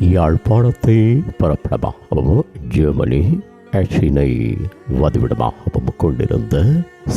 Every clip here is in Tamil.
யாழ்ப்பாணத்தை புறப்படமாகவும் ஜெர்மனி ஆட்சியினை வதிவிடமாகவும் கொண்டிருந்த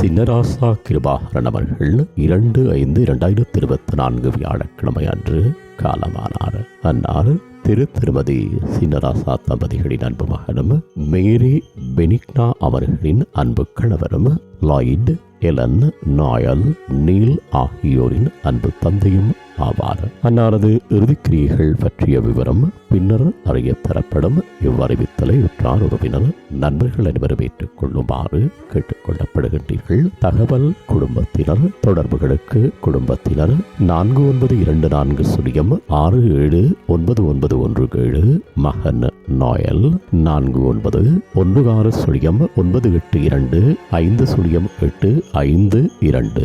சின்னராசா கிருபாகரன் அவர்கள் இரண்டு ஐந்து இரண்டாயிரத்தி இருபத்தி நான்கு வியாழக்கிழமை அன்று காலமானார். அன்னார் திரு திருமதி சின்னராசா தம்பதிகளின் அன்பு மகனும் மேரி பெனிக்னா அவர்களின் அன்பு கணவரும் லாயிட் எலன் நாயல் நீல் ஆகியோரின் அன்பு தந்தையும் ஆவார் அன்னாரது இறுதிக்கிரியைகள் பற்றிய விவரம் பின்னர் அறிய இவ்வறிவித்தலை உற்றார் உறவினர் நண்பர்கள் அனைவரும் ஏற்றுக் கொள்ளுமாறு கேட்டுக்கொள்ளப்படுகின்றீர்கள். தகவல் குடும்பத்தினர் தொடர்புகளுக்கு குடும்பத்தினர் நான்கு ஒன்பது இரண்டு நான்கு சுழியம் ஆறு ஏழு ஒன்பது ஒன்பது ஒன்று ஏழு மகன் நாயல் நான்கு ஒன்பது ஒன்று ஆறு சுழியம் ஒன்பது எட்டு இரண்டு ஐந்து சுழியம் எட்டு ஐந்து இரண்டு.